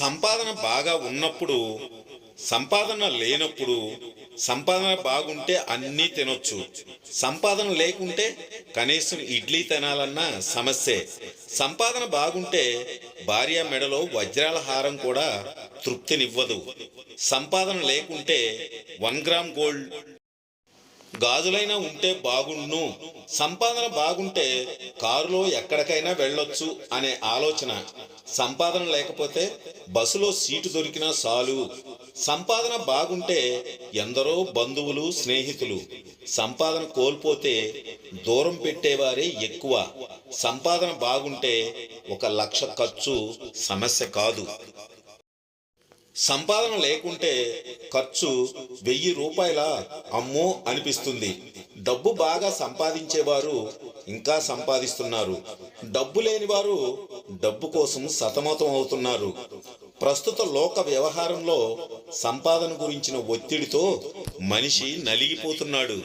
సంపాదన బాగా ఉన్నప్పుడు సంపాదన లేనప్పుడు సంపాదన బాగుంటే అన్నీ తినొచ్చు. సంపాదన లేకుంటే కనీసం ఇడ్లీ తినాలన్న సమస్యే. సంపాదన బాగుంటే భార్య మెడలో వజ్రాల హారం కూడా తృప్తినివ్వదు. సంపాదన లేకుంటే వన్ గ్రామ్ గోల్డ్ గాజులైనా ఉంటే బాగుండును. సంపాదన బాగుంటే కారులో ఎక్కడికైనా వెళ్ళొచ్చు అనే ఆలోచన. సంపాదన లేకపోతే బస్సులో సీటు దొరికినా చాలు. సంపాదన బాగుంటే ఎందరో బంధువులు స్నేహితులు. సంపాదన కోల్పోతే దూరం పెట్టేవారే ఎక్కువ. సంపాదన బాగుంటే ఒక లక్ష ఖర్చు సమస్య కాదు. సంపాదన లేకుంటే ఖర్చు వెయ్యి రూపాయల? అమ్మో! అనిపిస్తుంది. డబ్బు బాగా సంపాదించేవారు ఇంకా సంపాదిస్తున్నారు. డబ్బు లేని వారు డబ్బు కోసం సతమతం అవుతున్నారు. ప్రస్తుత లోక వ్యవహారంలో సంపాదన గురించిన ఒత్తిడితో మనిషి నలిగిపోతున్నాడు.